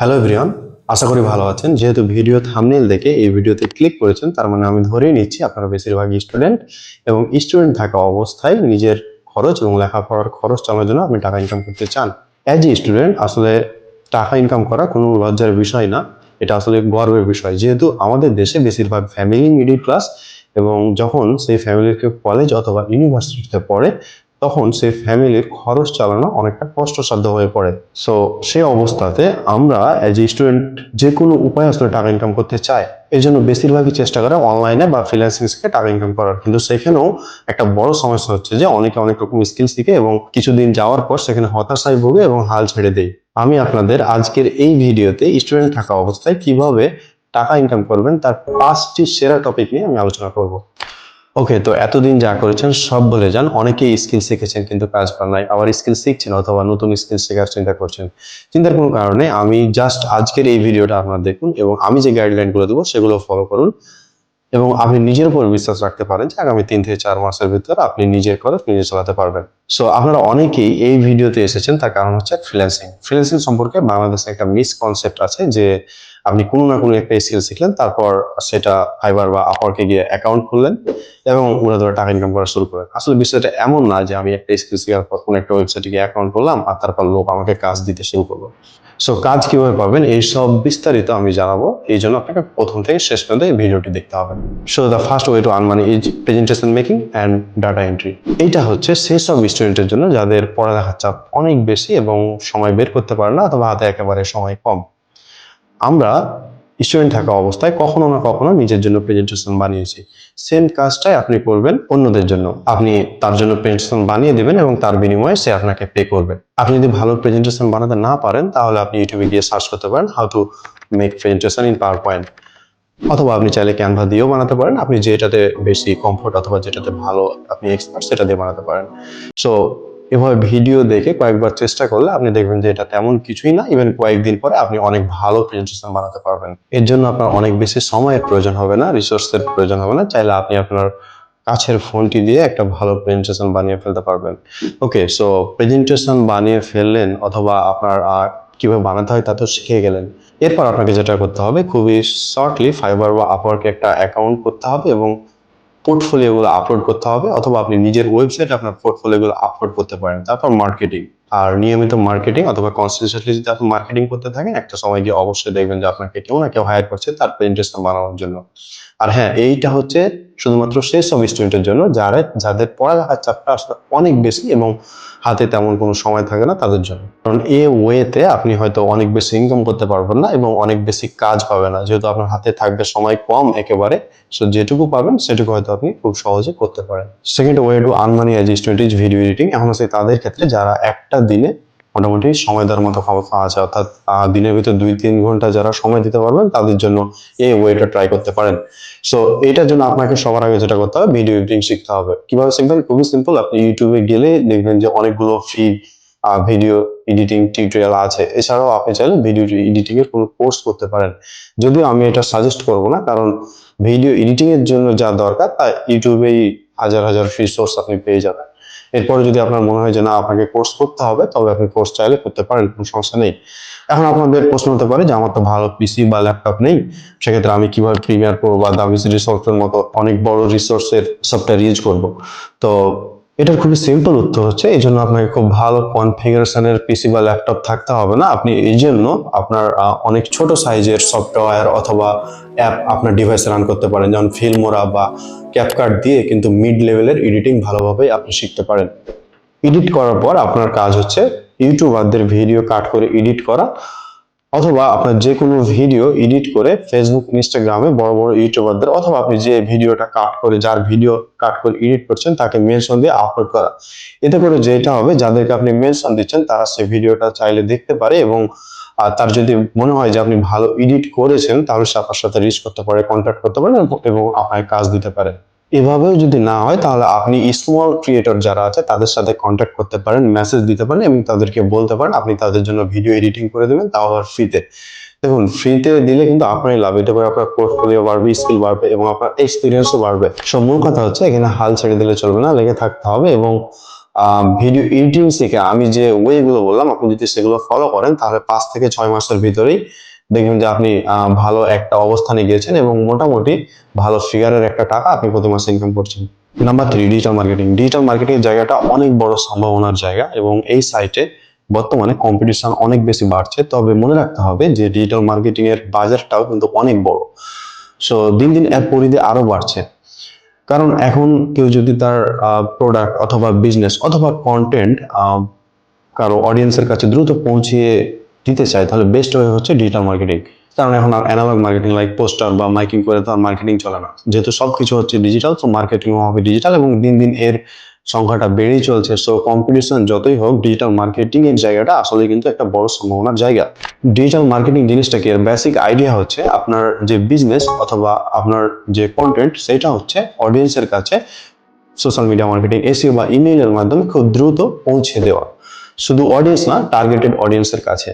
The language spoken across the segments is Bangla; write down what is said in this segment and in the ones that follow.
হ্যালো এভরিওয়ান আশা করি ভালো আছেন। যেহেতু ভিডিও থামনেল দেখে এই ভিডিওতে ক্লিক করেছেন, তার মানে আমি ধরেই নিচ্ছি আপনারা বেশিরভাগ স্টুডেন্ট এবং স্টুডেন্ট থাকা অবস্থায় নিজের খরচ এবং লেখাপড়ার খরচ চালানোর জন্য আপনি টাকা ইনকাম করতে চান। অ্যাজ এ স্টুডেন্ট আসলে টাকা ইনকাম করা কোনো লজ্জার বিষয় না, এটা আসলে গর্বের বিষয়। যেহেতু আমাদের দেশে বেশিরভাগ ফ্যামিলি মিডিল ক্লাস এবং যখন সেই ফ্যামিলির কেউ কলেজ অথবা ইউনিভার্সিটিতে পড়ে তখন সেই ফ্যামিলির খরচ চালানো অনেকটা কষ্টসাধ্য হয়ে পড়ে। সো সেই অবস্থাতে আমরা অ্যাজ এ স্টুডেন্ট যে কোনো উপায় আসলে টাকা ইনকাম করতে চাই এই জন্য বেশিরভাগই চেষ্টা করে অনলাইনে বা ফ্রিল্যান্সিং থেকে টাকা ইনকাম করার। কিন্তু সেখানেও একটা বড় সমস্যা হচ্ছে যে অনেকে অনেক রকম স্কিল শিখে এবং কিছুদিন যাওয়ার পর সেখানে হতাশায় ভোগে এবং হাল ছেড়ে দেয়। আমি আপনাদের আজকের এই ভিডিওতে স্টুডেন্ট থাকা অবস্থায় কীভাবে টাকা ইনকাম করবেন তার পাঁচটি সেরা টপিক নিয়ে আমি আলোচনা করব। ওকে তো এতদিন যা করেছেন, সব বলে যান। অনেকেই স্কিল শিখেছেন কিন্তু কাজ পান নাই। আবার স্কিল শিখছেন অথবা নতুন স্কিল শেখার চিন্তা করছেন। চিন্তার কোনো কারণে আমি জাস্ট আজকের এই ভিডিওটা আপনারা দেখুন এবং আমি যে গাইডলাইনগুলো দেবো, সেগুলো ফলো করুন। এবং আপনি নিজের উপর বিশ্বাস রাখতে পারেন যে আগামী তিন থেকে চার মাসের ভিতরে আপনি নিজের খরচ নিজে চালাতে পারবেন। সো আপনারা অনেকেই এই ভিডিওতে এসেছেন, তার কারণ হচ্ছে ফ্রিল্যান্সিং ফ্রিল্যান্সিং সম্পর্কে বাংলাদেশে একটা মিসকনসেপ্ট আছে যে আপনি কোনো না কোনো একটা স্কিল শিখলেন, তারপর সেটা ফাইবার বা আপওয়ার্কে গিয়ে অ্যাকাউন্ট খুললেন এবং ওরা ধরে টাকা ইনকাম করা শুরু করেন আসলে বিষয়টা এমন না যে আমি একটা স্কিল শেখার পর কোনো একটা ওয়েবসাইটে গিয়ে অ্যাকাউন্ট করলাম আর তারপর লোক আমাকে কাজ দিতে শুরু করল। সো কাজ কীভাবে পাবেন? এই সব বিস্তারিত আমি জানাব। এই জন্য আপনাকে প্রথম থেকে শেষ পর্যন্ত এই ভিডিওটি দেখতে হবে। So the first way to earn money is presentation making and data entry এইটা হচ্ছে সেই সব স্টুডেন্টের জন্য যাদের পড়ালেখার চাপ অনেক বেশি এবং সময় বের করতে পারে না অথবা হাতে একেবারে সময় কম। আমরা স্টুডেন্ট থাকা অবস্থায় কখনো না কখনো নিজের জন্য প্রেজেন্টেশন বানিয়েছি। সেম কাজটাই আপনি করবেন অন্যদের জন্য। আপনি তার জন্য প্রেজেন্টেশন বানিয়ে দেবেন এবং তার বিনিময়ে সে আপনাকে পে করবে। আপনি যদি ভালো প্রেজেন্টেশন বানাতে না পারেন, তাহলে আপনি ইউটিউবে গিয়ে সার্চ করতে পারেন how to make presentation in PowerPoint অথবা আপনি চাইলে ক্যানভা দিয়েও বানাতে পারেন। আপনি যেটাতে বেশি কমফোর্ট অথবা যেটাতে ভালো আপনি এক্সপার্ট সেটা দিয়ে বানাতে পারেন। সো এভাবে ভিডিও দেখে কয়েকবার চেষ্টা করলে আপনি দেখবেন যে এটা তেমন কিছুই না ইভেন কয়েকদিন পরে আপনি অনেক ভালো প্রেজেন্টেশন বানাতে পারবেন। এর জন্য আপনার অনেক বেশি সময়ের প্রয়োজন হবে না রিসোর্সের প্রয়োজন হবে না, চাইলে আপনি আপনার কাছের ফোনটি দিয়ে একটা ভালো প্রেজেন্টেশন বানিয়ে ফেলতে পারবেন। ওকে সো প্রেজেন্টেশন বানিয়ে ফেললেন অথবা আপনার কীভাবে বানাতে হয় তা তো শিখে গেলেন। এরপর আপনাকে যেটা করতে হবে, খুবই শর্টলি ফাইবার বা আপওয়ার্কে একটা অ্যাকাউন্ট করতে হবে এবং পোর্টফোলিওগুলো আপলোড করতে হবে, অথবা আপনি নিজের ওয়েবসাইটে আপনার পোর্টফোলিওগুলো আপলোড করতে পারেন। তারপর মার্কেটিং আর নিয়মিত মার্কেটিং অথবা কনসিস্টেন্টলি যদি আপনি মার্কেটিং করতে থাকেন, একটা সময় গিয়ে অবশ্যই দেখবেন যে আপনাকে কেউ না কেউ হায়ার করছে তার প্রেজেন্টেশন বানানোর জন্য। আর হ্যাঁ এইটা হচ্ছে শুধুমাত্র সেই সব স্টুডেন্টের জন্য যারা, যাদের পড়ালেখার চাপটা আসলে অনেক বেশি এবং হাতে তেমন কোনো সময় থাকে না তাদের জন্য। কারণ এ ওয়েতে আপনি হয়তো অনেক বেশি ইনকাম করতে পারবেন না এবং অনেক বেশি কাজ পাবেন না। যেহেতু আপনার হাতে থাকবে সময় কম একেবারে সো যেটুকু পাবেন সেটুকু হয়তো আপনি খুব সহজে করতে পারেন। Second way to earn money money as student is video editing এখন হচ্ছে তাদের ক্ষেত্রে যারা একটা দিনে মোটামুটি সময় দেওয়ার মতো ক্ষমতা আছে অর্থাৎ দিনের ভিতর দুই তিন ঘণ্টা যারা সময় দিতে পারবেন, তাদের জন্য এই ওয়েটা ট্রাই করতে পারেন। সো এটার জন্য আপনাকে সবার আগে যেটা করতে হবে ভিডিও এডিটিং শিখতে হবে। কীভাবে শিখবেন? খুবই সিম্পল আপনি ইউটিউবে গেলে দেখবেন যে অনেকগুলো ফ্রি ভিডিও এডিটিং টিউটোরিয়াল আছে। এছাড়াও আপনি চাইলে ভিডিও এডিটিং এর কোনো কোর্স করতে পারেন। যদিও আমি এটা সাজেস্ট করব না, কারণ ভিডিও এডিটিং এর জন্য যা দরকার, তা ইউটিউবেই হাজার হাজার ফ্রি সোর্স আপনি পেয়ে যাবেন। এরপরে যদি আপনার মনে হয় যে না, আপনাকে কোর্স করতে হবে, তবে আপনি কোর্স চাইলে করতে পারেন, কোনো সমস্যা নেই। এখন আপনাদের প্রশ্ন হতে পারে যে, আমার তো ভালো পিসি বা ল্যাপটপ নেই, সেক্ষেত্রে আমি কীভাবে প্রিমিয়ার প্রো বা দাভিস রিসোর্সের মতো অনেক বড় রিসোর্সের সফটওয়্যার ইউজ করব? তো এটার খুবই সিম্পল উত্তর হচ্ছে, এই জন্য আপনাকে খুব ভালো কনফিগারেশনের পিসি বা ল্যাপটপ থাকতে হবে না। আপনি এই জন্য আপনার অনেক ছোট সাইজের সফটওয়্যার অথবা অ্যাপ আপনার ডিভাইসে রান করতে পারেন। যেমন ফিল্মোরা বা ক্যাপকার্ট দিয়ে কিন্তু মিড লেভেলের এডিটিং ভালোভাবে আপনি শিখতে পারেন। এডিট করার পর আপনার কাজ হচ্ছে ইউটিউবারদের ভিডিও কাট করে এডিট করা। অথবা আপনার যে কোনো ভিডিও এডিট করে ফেসবুক ইনস্টাগ্রামে বড় বড় ইউটিউবারদের অথবা আপনি যে ভিডিওটা কাট করে, যার ভিডিও কাট করে এডিট করছেন, তাকে মেনশন দিয়ে আপলোড করা। এতে করে যেটা হবে, যাদেরকে আপনি মেনশন দিচ্ছেন, তারা সেই ভিডিওটা চাইলে দেখতে পারে এবং তার যদি মনে হয় যে আপনি ভালো এডিট করেছেন, তাহলে সে আপনার সাথে রিচ করতে পারে কন্ট্যাক্ট করতে পারে এবং আপনাকে কাজ দিতে পারে। এভাবেও যদি না হয়, তাহলে আপনি স্মল ক্রিয়েটর যারা আছে, তাদের সাথে কন্ট্যাক্ট করতে পারেন মেসেজ দিতে পারেন এবং তাদেরকে বলতে পারেন, আপনি তাদের জন্য ভিডিও এডিটিং করে দেবেন, তাও আবার ফ্রিতে দেখুন ফ্রিতে দিলে কিন্তু আপনারই লাভ। এতে করে আপনার পোর্টফোলিও বাড়বে স্কিল বাড়বে এবং আপনার এক্সপিরিয়েন্সও বাড়বে। সব মূল কথা হচ্ছে, এখানে হাল ছেড়ে দিলে চলবে না, লেগে থাকতে হবে এবং ভিডিও এডিটিং শিখে আমি যে ওয়েগুলো বললাম, আপনি যদি সেগুলো ফলো করেন, তাহলে পাঁচ থেকে ছয় মাসের ভিতরেই দেখবেন যে আপনি ভালো একটা অবস্থানে গিয়েছেন এবং মোটামুটি ভালো ফিগারের একটা টাকা আপনি প্রতি মাসে ইনকাম করছেন। Number three digital marketing digital marketing জায়গাটা অনেক বড় সম্ভাবনার জায়গা এবং এই সাইটে বর্তমানে কম্পিটিশন অনেক বেশি বাড়ছে। তবে মনে রাখতে হবে যে ডিজিটাল মার্কেটিং এর বাজারটাও কিন্তু অনেক বড়। সো দিন দিন এর পরিধি আরও বাড়ছে। কারণ এখন কেউ যদি তার প্রোডাক্ট অথবা বিজনেস অথবা কন্টেন্ট কারও অডিয়েন্সের কাছে দ্রুত পৌঁছিয়ে দিতে চায় তাহলে বেস্ট ওয়ে হচ্ছে ডিজিটাল মার্কেটিং কারণ এখন আর অ্যানালগ মার্কেটিং লাইক পোস্টার বা মাইকিং করে তো আর মার্কেটিং চলে না। যেহেতু সব কিছু হচ্ছে ডিজিটাল তো মার্কেটিং হবে ডিজিটাল এবং দিন দিন এর সংখ্যাটা বেড়েই চলছে। সো কম্পিটিশন যতই হোক ডিজিটাল মার্কেটিং এর জায়গাটা আসলে কিন্তু একটা বড় সম্ভাবনার জায়গা। ডিজিটাল মার্কেটিং জিনিসটা কি? এর বেসিক আইডিয়া হচ্ছে আপনার যে বিজনেস অথবা আপনার যে কন্টেন্ট সেটা হচ্ছে অডিয়েন্সের কাছে সোশ্যাল মিডিয়া মার্কেটিং এসিও বা ইমেইলের মাধ্যমে খুব দ্রুত পৌঁছে দেওয়া। শুধু অডিয়েন্স না টার্গেটেড অডিয়েন্সের কাছে।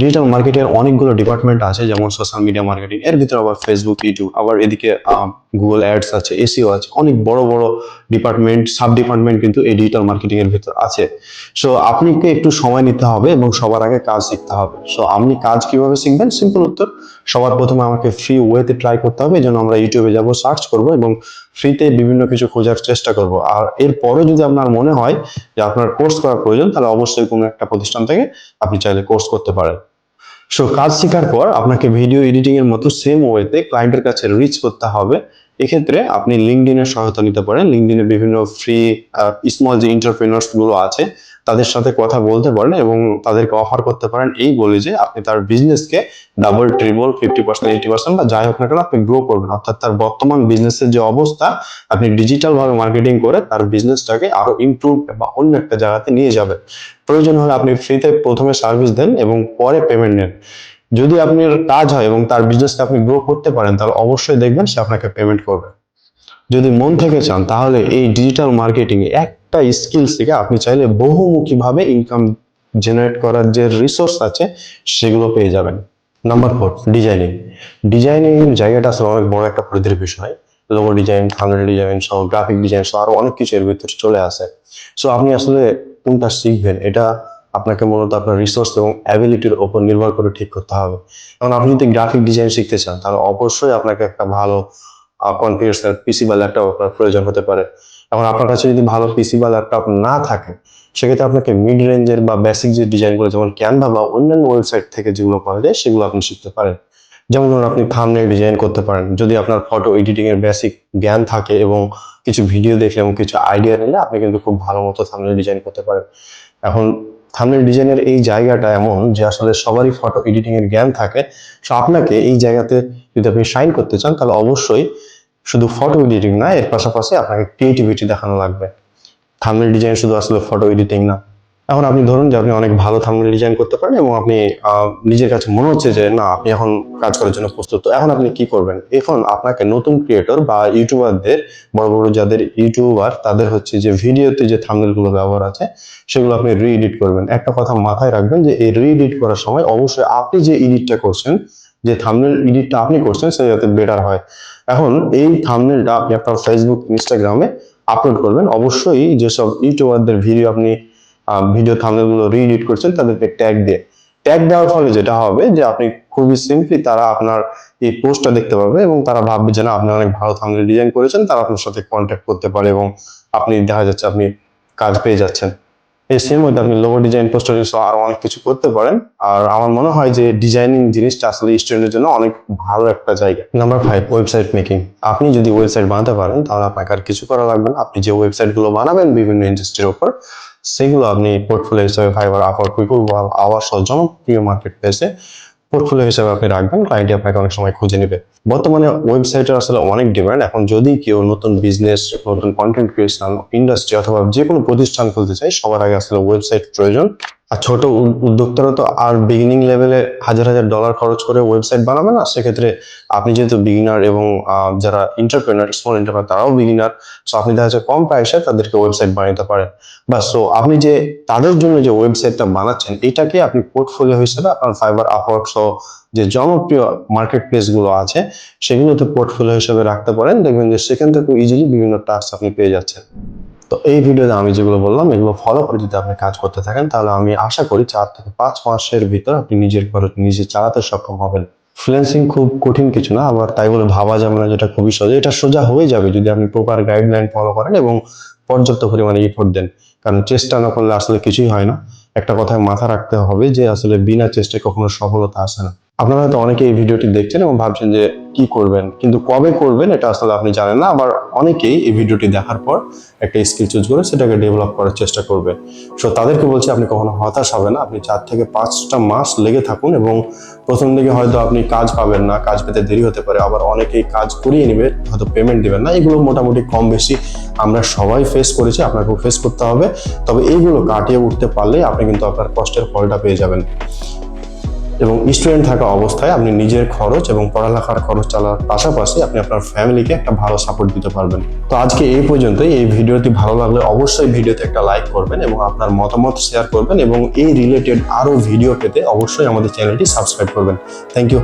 ডিজিটাল মার্কেটের অনেকগুলো ডিপার্টমেন্ট আছে, যেমন সোশ্যাল মিডিয়া মার্কেটিং এর ভিতরে আবার ফেসবুক ইউটিউব আবার এদিকে গুগল অ্যাডস আছে এসিও আছে, অনেক বড় বড় ডিপার্টমেন্ট সাব ডিপার্টমেন্ট কিন্তু এই ডিজিটাল মার্কেটিং এর ভিতর আছে। সো আপনাকে একটু সময় নিতে হবে এবং সবার আগে কাজ শিখতে হবে। সো আপনি কাজ কীভাবে শিখবেন? সিম্পল উত্তর, সবার প্রথমে আমাকে ফ্রি ওয়েতে ট্রাই করতে হবে জন্য আমরা ইউটিউবে যাব সার্চ করব এবং ফ্রিতে বিভিন্ন কিছু খোঁজার চেষ্টা করব। আর এরপরে যদি আপনার মনে হয় যে আপনার কোর্স করা প্রয়োজন, তাহলে অবশ্যই কোনো একটা প্রতিষ্ঠান থেকে আপনি চাইলে কোর্স করতে পারেন। সো কাজ শেখার পর আপনাকে ভিডিও এডিটিং এর মতো সেম ওয়েতে ক্লায়েন্টের কাছে রিচ করতে হবে। এক্ষেত্রে আপনি লিঙ্কডিনের সহায়তা নিতে পারেন। লিঙ্কডিনে বিভিন্ন ফ্রি স্মল যে গুলো আছে, তাদের সাথে কথা বলতে পারেন এবং তাদেরকে অফার করতে পারেন। এই বলে যে আপনি তার বিজনেসকে double triple fifty percent eighty percent বা যাই হোক না কেন আপনি গ্রো করবেন। অর্থাৎ তার বর্তমান বিজনেসের যে অবস্থা, আপনি ডিজিটাল ভাবে মার্কেটিং করে তার বিজনেসটাকে আরও ইমপ্রুভ বা অন্য একটা জায়গাতে নিয়ে যাবেন। প্রয়োজন হলে আপনি ফ্রিতে প্রথমে সার্ভিস দেন এবং পরে পেমেন্ট নেন। যদি আপনার কাজ হয় এবং তার বিজনেসটা আপনি গ্রো করতে পারেন, তাহলে অবশ্যই দেখবেন সে আপনাকে পেমেন্ট করবে। যদি মন থেকে চান, তাহলে এই ডিজিটাল মার্কেটিং একটা স্কিল থেকে আপনি চাইলে বহুমুখী ভাবে ইনকাম জেনারেট করার যে রিসোর্স আছে, সেগুলো পেয়ে যাবেন। নাম্বার ফোর ডিজাইনিং ডিজাইনিং জায়গাটা আসলে অনেক বড় একটা পরিধির বিষয়। লোগো ডিজাইন থাম্বনেল ডিজাইন সহ গ্রাফিক ডিজাইন সহ আরও অনেক কিছু এর ভিতরে চলে আসে। সো আপনি আসলে কোনটা শিখবেন, এটা আপনাকে মূলত আপনার রিসোর্স এবং অ্যাবিলিটির উপর নির্ভর করে ঠিক করতে হবে। এবং আপনি যদি গ্রাফিক ডিজাইন শিখতে চান, তাহলে অবশ্যই আপনাকে একটা ভালো কনফিগারেশন পিসি বা ল্যাপটপ আপনার প্রয়োজন হতে পারে। এখন আপনার কাছে যদি ভালো পিসি বা ল্যাপটপ না থাকে, সেক্ষেত্রে আপনাকে মিড রেঞ্জের বা বেসিক যে ডিজাইনগুলো যেমন ক্যানভা বা অন্যান্য ওয়েবসাইট থেকে যেগুলো পাওয়া যায়, সেগুলো আপনি শিখতে পারেন। যেমন ধরুন, আপনি থাম্বনেল ডিজাইন করতে পারেন। যদি আপনার ফটো এডিটিং এর বেসিক জ্ঞান থাকে এবং কিছু ভিডিও দেখলে এবং কিছু আইডিয়া নিলে, আপনি কিন্তু খুব ভালো মতো থাম্বনেল ডিজাইন করতে পারেন। এখন থাম্বনেল ডিজাইনের এই জায়গাটা এমন যে আসলে সবারই ফটো এডিটিং এর জ্ঞান থাকে। সো আপনাকে এই জায়গাতে যদি আপনি শাইন করতে চান, তাহলে অবশ্যই শুধু ফটো এডিটিং না, এর পাশাপাশি আপনাকে ক্রিয়েটিভিটি দেখানো লাগবে। থামনেল ডিজাইন শুধু আসলে ফটো এডিটিং না। এখন আপনি ধরুন যে আপনি অনেক ভালো থাম্বনেল ডিজাইন করতে পারেন এবং আপনি নিজের কাছে মনে হচ্ছে যে না, আপনি এখন কাজ করার জন্য প্রস্তুত। এখন আপনি কি করবেন? এখন আপনাকে নতুন ক্রিয়েটর বা ইউটিউবারদের বড় বড় যাদের ইউটিউবার তাদের হচ্ছে যে ভিডিওতে যে থাম্বনেলগুলো ব্যবহার আছে, সেগুলো আপনি রি এডিট করবেন। একটা কথা মাথায় রাখবেন যে এই রি এডিট করার সময় অবশ্যই আপনি যে এডিটটা করছেন, যে থাম্বনেল এডিটটা আপনি করছেন সেটা যাতে বেটার হয়। এখন এই থাম্বনেলটা আপনি আপনার ফেসবুক ইনস্টাগ্রামে আপলোড করবেন। অবশ্যই যেসব ইউটিউবারদের ভিডিও আপনি ভিডিও থাম্বনেলগুলো রিএডিট করছেন, তাদেরকে ট্যাগ দিয়ে। ট্যাগ দেওয়ার ফলে যেটা হবে যে, আপনি খুবই সিম্পলি তারা আপনার এই পোস্টটা দেখতে পাবে এবং তারা ভাববে যে, না, আপনি অনেক ভালো থাম্বনেল ডিজাইন করেছেন, তারা আপনার সাথে কন্ট্যাক্ট করতে পারে এবং আপনি দেখা যাচ্ছে আপনি কাজ পেয়ে যাচ্ছেন। এই সেম মধ্যে আপনি লোগো ডিজাইন পোস্টার আরও অনেক কিছু করতে পারেন। আর আমার মনে হয় যে ডিজাইনিং জিনিসটা আসলে স্টুডেন্টের জন্য অনেক ভালো একটা জায়গা। নাম্বার ফাইভ ওয়েবসাইট মেকিং আপনি যদি ওয়েবসাইট বানাতে পারেন, তাহলে আপনাকে আর কিছু করা লাগবে না। আপনি যে ওয়েবসাইটগুলো বানাবেন, বিভিন্ন ইন্ডাস্ট্রির উপর সেগুলো আপনি পোর্টফোলিও হিসেবে ফাইবার আফার কুইকুল বা আওয়ার সহ জনপ্রিয় মার্কেট প্লেসে পোর্টফোলিও হিসেবে আপনি রাখবেন ক্লায়েন্ট আপনাকে অনেক সময় খুঁজে নেবে। বর্তমানে ওয়েবসাইটের আসলে অনেক ডিমান্ড এখন যদি কেউ নতুন বিজনেস নতুন কন্টেন্ট ক্রিয়েশন ইন্ডাস্ট্রি অথবা যে কোনো প্রতিষ্ঠান খুলতে চাই সবার আগে আসলে ওয়েবসাইট প্রয়োজন। আর ছোট উদ্যোক্তারা তো আর বিগিনিং লেভেলে হাজার হাজার ডলার খরচ করে ওয়েবসাইট বানাবে না। সেক্ষেত্রে আপনি যেহেতু বিগিনার এবং যারা ইন্টারপ্রেনার স্মল এন্টারপ্রেনার তারাও বিগিনার সো আপনি দেখা যাচ্ছে কম প্রাইসে তাদেরকে ওয়েবসাইট বানাতে পারেন। বা সো আপনি যে তাদের জন্য যে ওয়েবসাইটটা বানাচ্ছেন, এটাকে আপনি পোর্টফোলিও হিসেবে আপনার ফাইবার আপওয়ার্ক সহ যে জনপ্রিয় মার্কেট প্লেসগুলো আছে, সেগুলোতে পোর্টফোলিও হিসেবে রাখতে পারেন। দেখবেন যে সেখান থেকে ইজিলি বিভিন্ন টাস্ক আপনি পেয়ে যাচ্ছেন। তো এই ভিডিওতে আমি যেগুলো বললাম, এগুলো ফলো করে যদি আপনি কাজ করতে থাকেন, তাহলে আমি আশা করি চার থেকে পাঁচ মাসের ভিতর আপনি নিজের খরচ নিজে চালাতে সক্ষম হবেন। ফ্রিল্যান্সিং খুব কঠিন কিছু না, আবার তাই বলে ভাবা যাবে না যেটা খুবই সোজা এটা সোজা হয়ে যাবে যদি আপনি প্রপার গাইডলাইন ফলো করেন এবং পর্যাপ্ত পরিমাণে ইফোর্ট দেন। কারণ চেষ্টা না করলে আসলে কিছুই হয় না। একটা কথায় মাথা রাখতে হবে যে, আসলে বিনা চেষ্টায় কখনো সফলতা আসে না। আপনারা হয়তো অনেকে এই ভিডিওটি দেখছেন এবং ভাবছেন যে কি করবেন, কিন্তু কবে করবেন এটা আসলে আপনি জানেন না। আবার অনেকেই এই ভিডিওটি দেখার পর একটা স্কিল চুজ করে সেটাকে ডেভেলপ করার চেষ্টা করবে সো তাদেরকে বলছি আপনি কখনো হতাশ হবেন না। আপনি চার থেকে পাঁচটা মাস লেগে থাকুন এবং প্রথম দিকে হয়তো আপনি কাজ পাবেন না, কাজ পেতে দেরি হতে পারে। আবার অনেকেই কাজ করিয়ে নেবে, হয়তো পেমেন্ট দিবেন না। এগুলো মোটামুটি কম বেশি আমরা সবাই ফেস করেছি, আপনাকেও ফেস করতে হবে। তবে এইগুলো কাটিয়ে উঠতে পারলে আপনি কিন্তু আপনার কষ্টের ফলটা পেয়ে যাবেন। এবং স্টুডেন্ট থাকা অবস্থায় আপনি নিজের খরচ এবং পড়ালেখার খরচ চালার পাশাপাশি আপনি আপনার ফ্যামিলিকে একটা ভালো সাপোর্ট দিতে পারবেন। তো আজকে এই পর্যন্তই। এই ভিডিওটি ভালো লাগলে অবশ্যই ভিডিওতে একটা লাইক করবেন এবং আপনার মতামত শেয়ার করবেন এবং এই রিলেটেড আরও ভিডিও পেতে অবশ্যই আমাদের চ্যানেলটি সাবস্ক্রাইব করবেন। Thank you